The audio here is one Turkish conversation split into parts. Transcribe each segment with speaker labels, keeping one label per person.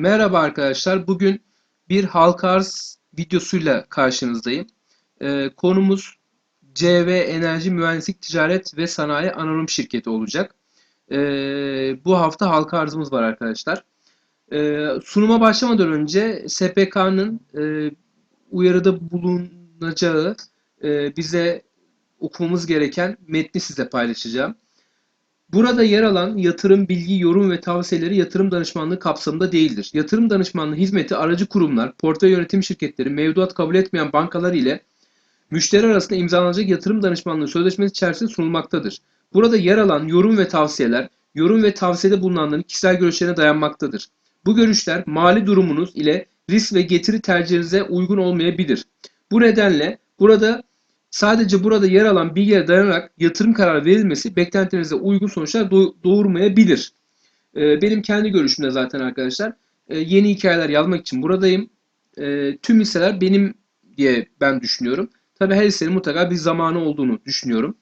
Speaker 1: Merhaba arkadaşlar. Bugün bir halka arz videosuyla karşınızdayım. Ee, konumuz CV Enerji Mühendislik Ticaret ve Sanayi Anonim Şirketi olacak. Ee, bu hafta halka arzımız var arkadaşlar. Ee, sunuma başlamadan önce SPK'nın e, uyarıda bulunacağı e, bize okumamız gereken metni size paylaşacağım. Burada yer alan yatırım, bilgi, yorum ve tavsiyeleri yatırım danışmanlığı kapsamında değildir. Yatırım danışmanlığı hizmeti aracı kurumlar, portföy yönetim şirketleri, mevduat kabul etmeyen bankalar ile müşteri arasında imzalanacak yatırım danışmanlığı sözleşmesi içerisinde sunulmaktadır. Burada yer alan yorum ve tavsiyeler, yorum ve tavsiyede bulunanların kişisel görüşlerine dayanmaktadır. Bu görüşler mali durumunuz ile risk ve getiri tercihinize uygun olmayabilir. Bu nedenle burada Sadece burada yer alan bilgilere dayanarak yatırım kararı verilmesi beklentilerinize uygun sonuçlar doğurmayabilir. Ee, benim kendi görüşümde zaten arkadaşlar e, yeni hikayeler yazmak için buradayım. E, tüm hisseler benim diye ben düşünüyorum. Tabi her hissenin mutlaka bir zamanı olduğunu düşünüyorum.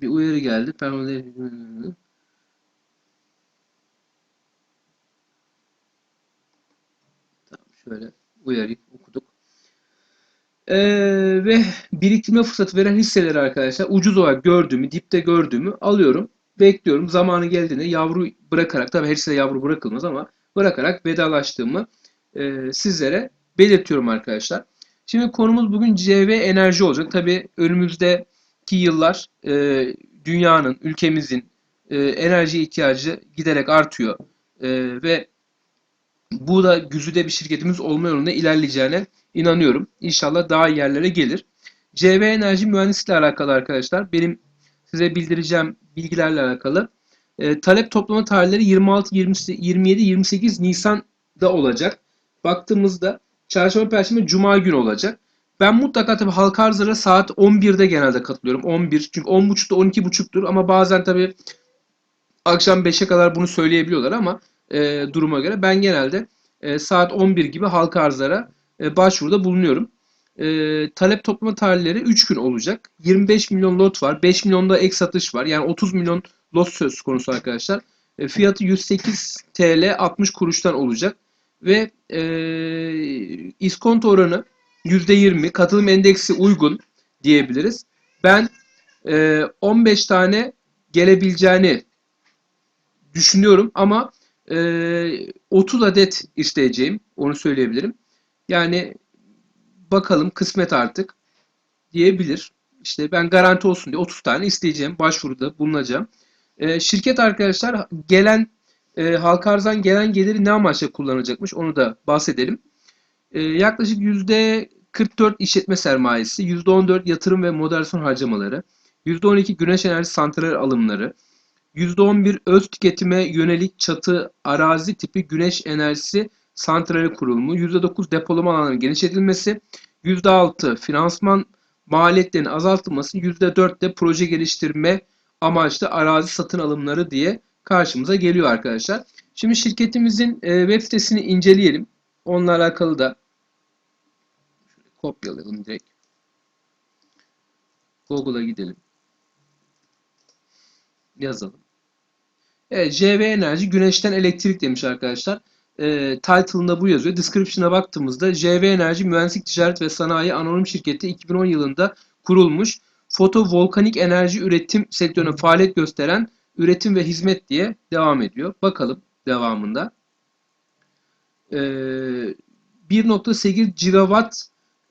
Speaker 1: Bir uyarı geldi. Permanent Şöyle uyarıyı okuduk. Ee, ve biriktirme fırsatı veren hisseleri arkadaşlar ucuz olarak gördüğümü, dipte gördüğümü alıyorum. Bekliyorum. Zamanı geldiğinde yavru bırakarak, tabii her hisse yavru bırakılmaz ama bırakarak vedalaştığımı e, sizlere belirtiyorum arkadaşlar. Şimdi konumuz bugün CV enerji olacak. Tabii önümüzdeki yıllar e, dünyanın, ülkemizin e, enerji ihtiyacı giderek artıyor. E, ve bu da güzide bir şirketimiz olma yolunda ilerleyeceğine inanıyorum. İnşallah daha iyi yerlere gelir. CV Enerji Mühendisliği ile alakalı arkadaşlar benim size bildireceğim bilgilerle alakalı. E, talep toplama tarihleri 26, 20, 27, 28 Nisan'da olacak. Baktığımızda çarşamba, perşembe, cuma günü olacak. Ben mutlaka tabii halka arzlara saat 11'de genelde katılıyorum. 11 çünkü 10.30'da 12.30'dur ama bazen tabii akşam 5'e kadar bunu söyleyebiliyorlar ama e, duruma göre ben genelde e, saat 11 gibi halka arzlara e, başvuruda bulunuyorum. E, talep toplama tarihleri 3 gün olacak. 25 milyon lot var. 5 milyonda ek satış var. Yani 30 milyon lot söz konusu arkadaşlar. E, fiyatı 108 TL 60 kuruştan olacak. Ve e, iskonto oranı %20. Katılım endeksi uygun diyebiliriz. Ben e, 15 tane gelebileceğini düşünüyorum ama e, ee, 30 adet isteyeceğim. Onu söyleyebilirim. Yani bakalım kısmet artık diyebilir. İşte ben garanti olsun diye 30 tane isteyeceğim. Başvuruda bulunacağım. E, şirket arkadaşlar gelen e, halka arzdan gelen geliri ne amaçla kullanacakmış onu da bahsedelim. E, yaklaşık %44 işletme sermayesi, %14 yatırım ve moderasyon harcamaları, %12 güneş enerji santral alımları, %11 öz tüketime yönelik çatı arazi tipi güneş enerjisi santrali kurulumu, %9 depolama alanlarının genişletilmesi, %6 finansman maliyetlerinin azaltılması, %4 de proje geliştirme amaçlı arazi satın alımları diye karşımıza geliyor arkadaşlar. Şimdi şirketimizin e, web sitesini inceleyelim. Onunla alakalı da kopyalayalım direkt. Google'a gidelim. Yazalım. Evet, JV enerji güneşten elektrik demiş arkadaşlar. E, title'ında bu yazıyor. Description'a baktığımızda JV Enerji Mühendislik Ticaret ve Sanayi Anonim Şirketi 2010 yılında kurulmuş. Fotovolkanik enerji üretim sektörüne faaliyet gösteren üretim ve hizmet diye devam ediyor. Bakalım devamında. E, 1.8 gigawatt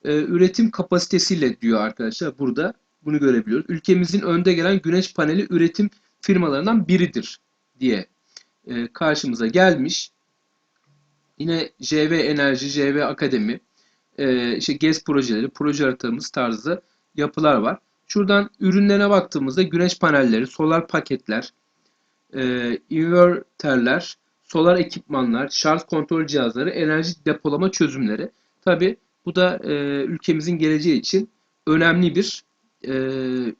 Speaker 1: e, üretim kapasitesiyle diyor arkadaşlar burada. Bunu görebiliyoruz. Ülkemizin önde gelen güneş paneli üretim firmalarından biridir diye e, karşımıza gelmiş. Yine JV Enerji, JV Akademi, e, işte GES projeleri, proje haritamız tarzı yapılar var. Şuradan ürünlerine baktığımızda güneş panelleri, solar paketler, e, inverterler, solar ekipmanlar, şarj kontrol cihazları, enerji depolama çözümleri. Tabi bu da ülkemizin geleceği için önemli bir e,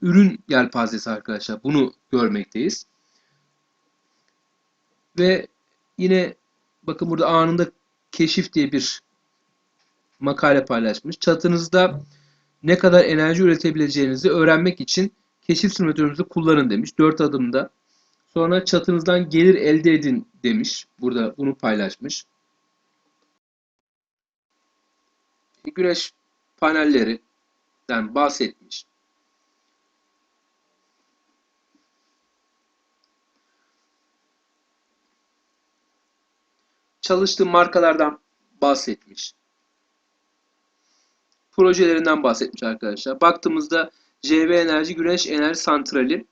Speaker 1: ürün yelpazesi arkadaşlar. Bunu görmekteyiz. Ve yine bakın burada anında keşif diye bir makale paylaşmış. Çatınızda ne kadar enerji üretebileceğinizi öğrenmek için keşif simülatörünüzü kullanın demiş. 4 adımda. Sonra çatınızdan gelir elde edin demiş. Burada bunu paylaşmış. Güneş panellerinden bahsetmiş. Çalıştığı markalardan bahsetmiş. Projelerinden bahsetmiş arkadaşlar. Baktığımızda JV Enerji Güneş Enerji Santrali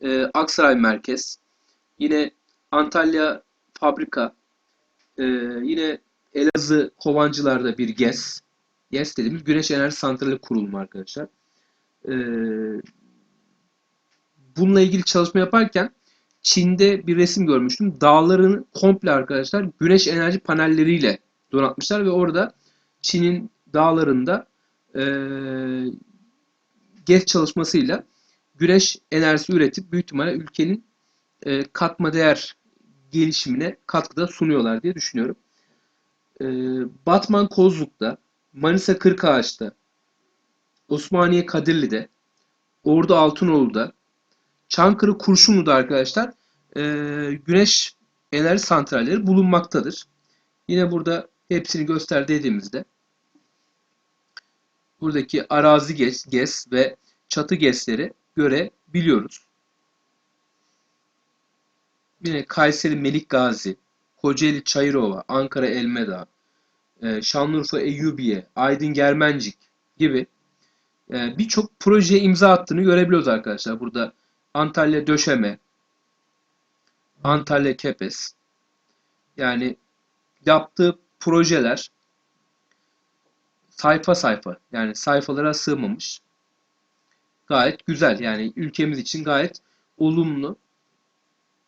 Speaker 1: e, Aksaray Merkez. Yine Antalya Fabrika. E, yine Elazığ Kovancılar'da bir GES. GES dediğimiz Güneş Enerji Santrali kurulumu arkadaşlar. E, bununla ilgili çalışma yaparken Çin'de bir resim görmüştüm. Dağların komple arkadaşlar güneş enerji panelleriyle donatmışlar ve orada Çin'in dağlarında e, GES çalışmasıyla güneş enerjisi üretip büyük ihtimalle ülkenin e, katma değer gelişimine katkıda sunuyorlar diye düşünüyorum. E, Batman Kozluk'ta, Manisa Kırkağaç'ta, Osmaniye Kadirli'de, Ordu Altınoğlu'da, Çankırı Kurşunlu'da arkadaşlar e, güneş enerji santralleri bulunmaktadır. Yine burada hepsini göster dediğimizde buradaki arazi GES, GES ve çatı GES'leri görebiliyoruz. Yine Kayseri Melik Gazi, Kocaeli Çayırova, Ankara Elmeda, e, Şanlıurfa Eyyubiye, Aydın Germencik gibi e, birçok projeye imza attığını görebiliyoruz arkadaşlar. Burada Antalya Döşeme, Antalya Kepes. Yani yaptığı projeler sayfa sayfa yani sayfalara sığmamış. Gayet güzel yani ülkemiz için gayet olumlu,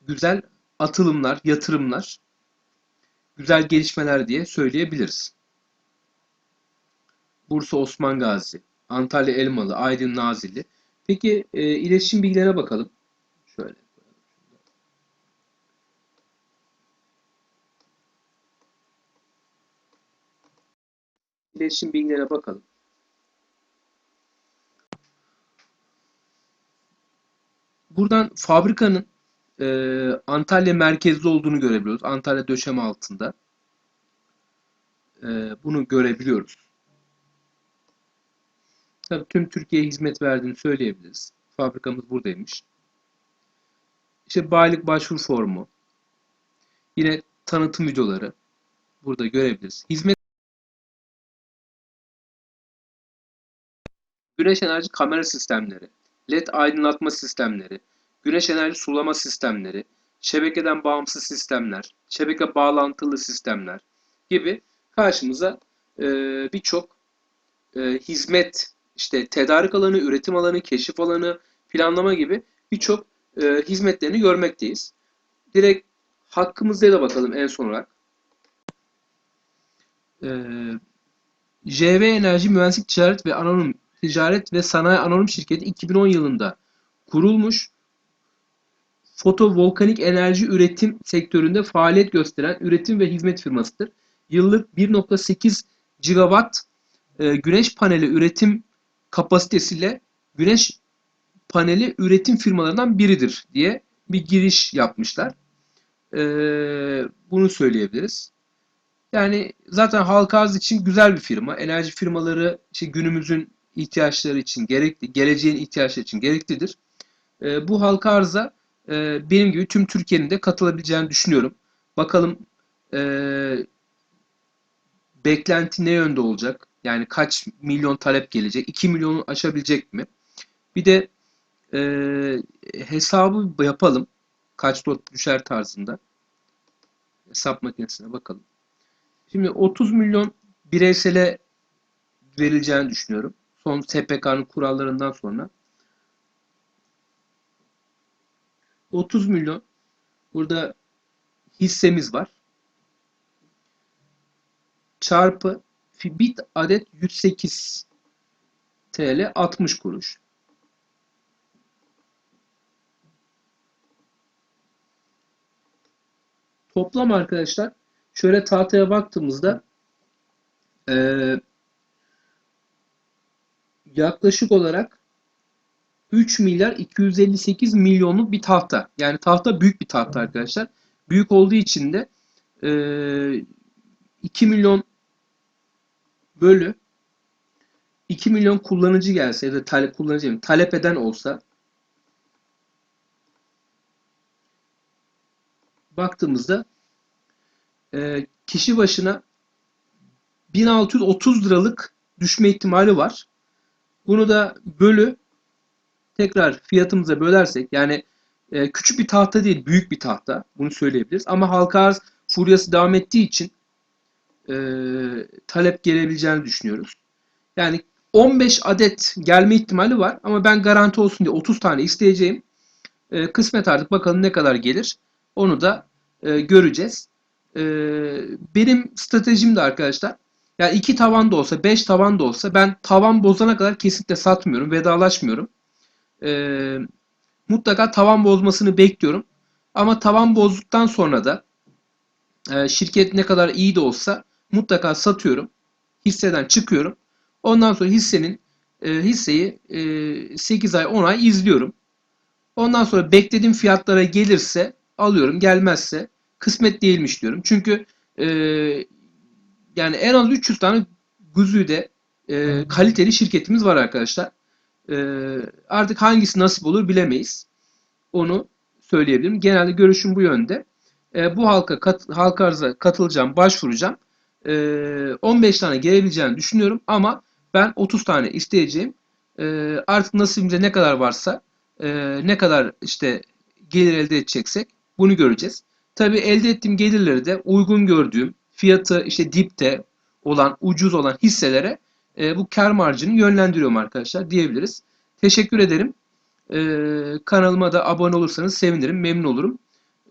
Speaker 1: güzel atılımlar, yatırımlar, güzel gelişmeler diye söyleyebiliriz. Bursa Osman Gazi, Antalya Elmalı, Aydın Nazilli. Peki e, iletişim bilgilerine bakalım. Şöyle. İletişim bilgilerine bakalım. Buradan fabrikanın e, Antalya merkezli olduğunu görebiliyoruz. Antalya döşeme altında. E, bunu görebiliyoruz. Tabii tüm Türkiye'ye hizmet verdiğini söyleyebiliriz. Fabrikamız buradaymış. İşte bayilik başvuru formu. Yine tanıtım videoları burada görebiliriz. Hizmet Güneş enerji kamera sistemleri, LED aydınlatma sistemleri, güneş enerji sulama sistemleri, şebekeden bağımsız sistemler, şebeke bağlantılı sistemler gibi karşımıza e, birçok e, hizmet, işte tedarik alanı, üretim alanı, keşif alanı, planlama gibi birçok e, hizmetlerini görmekteyiz. Direkt hakkımızda da bakalım en son olarak. E, JV Enerji Mühendislik Ticaret ve Anonim Ticaret ve Sanayi Anonim Şirketi 2010 yılında kurulmuş. Fotovolkanik enerji üretim sektöründe faaliyet gösteren üretim ve hizmet firmasıdır. Yıllık 1.8 gigawatt e, güneş paneli üretim kapasitesiyle güneş paneli üretim firmalarından biridir diye bir giriş yapmışlar. E, bunu söyleyebiliriz. Yani zaten halka arz için güzel bir firma. Enerji firmaları işte günümüzün ihtiyaçları için gerekli, geleceğin ihtiyaçları için gereklidir. E, bu halka arıza e, benim gibi tüm Türkiye'nin de katılabileceğini düşünüyorum. Bakalım e, beklenti ne yönde olacak? Yani kaç milyon talep gelecek? 2 milyonu aşabilecek mi? Bir de e, hesabı yapalım. Kaç lot düşer tarzında. Hesap makinesine bakalım. Şimdi 30 milyon bireysele verileceğini düşünüyorum son SPK'nın kurallarından sonra 30 milyon burada hissemiz var. Çarpı bit adet 108 TL 60 kuruş. Toplam arkadaşlar şöyle tahtaya baktığımızda e, yaklaşık olarak 3 milyar 258 milyonluk bir tahta. Yani tahta büyük bir tahta arkadaşlar. Büyük olduğu için de e, 2 milyon bölü 2 milyon kullanıcı gelse ya da talep kullanıcı talep eden olsa baktığımızda e, kişi başına 1630 liralık düşme ihtimali var. Bunu da bölü tekrar fiyatımıza bölersek yani e, küçük bir tahta değil büyük bir tahta bunu söyleyebiliriz. Ama halka arz furyası devam ettiği için e, talep gelebileceğini düşünüyoruz. Yani 15 adet gelme ihtimali var ama ben garanti olsun diye 30 tane isteyeceğim. E, kısmet artık bakalım ne kadar gelir. Onu da e, göreceğiz. E, benim stratejim de arkadaşlar yani iki tavan da olsa, beş tavan da olsa ben tavan bozana kadar kesinlikle satmıyorum, vedalaşmıyorum. Ee, mutlaka tavan bozmasını bekliyorum. Ama tavan bozduktan sonra da e, şirket ne kadar iyi de olsa mutlaka satıyorum. Hisseden çıkıyorum. Ondan sonra hissenin e, hisseyi e, 8 ay 10 ay izliyorum. Ondan sonra beklediğim fiyatlara gelirse alıyorum. Gelmezse kısmet değilmiş diyorum. Çünkü e, yani en az 300 tane Güzü'de e, kaliteli şirketimiz var arkadaşlar. E, artık hangisi nasip olur bilemeyiz. Onu söyleyebilirim. Genelde görüşüm bu yönde. E, bu halka kat, halka arıza katılacağım, başvuracağım. E, 15 tane gelebileceğini düşünüyorum ama ben 30 tane isteyeceğim. E, artık nasibimize ne kadar varsa, e, ne kadar işte gelir elde edeceksek bunu göreceğiz. Tabii elde ettiğim gelirleri de uygun gördüğüm, fiyatı işte dipte olan, ucuz olan hisselere e, bu kar marjını yönlendiriyorum arkadaşlar diyebiliriz. Teşekkür ederim. E, kanalıma da abone olursanız sevinirim, memnun olurum.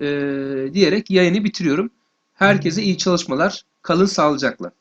Speaker 1: E, diyerek yayını bitiriyorum. Herkese iyi çalışmalar. Kalın sağlıcakla.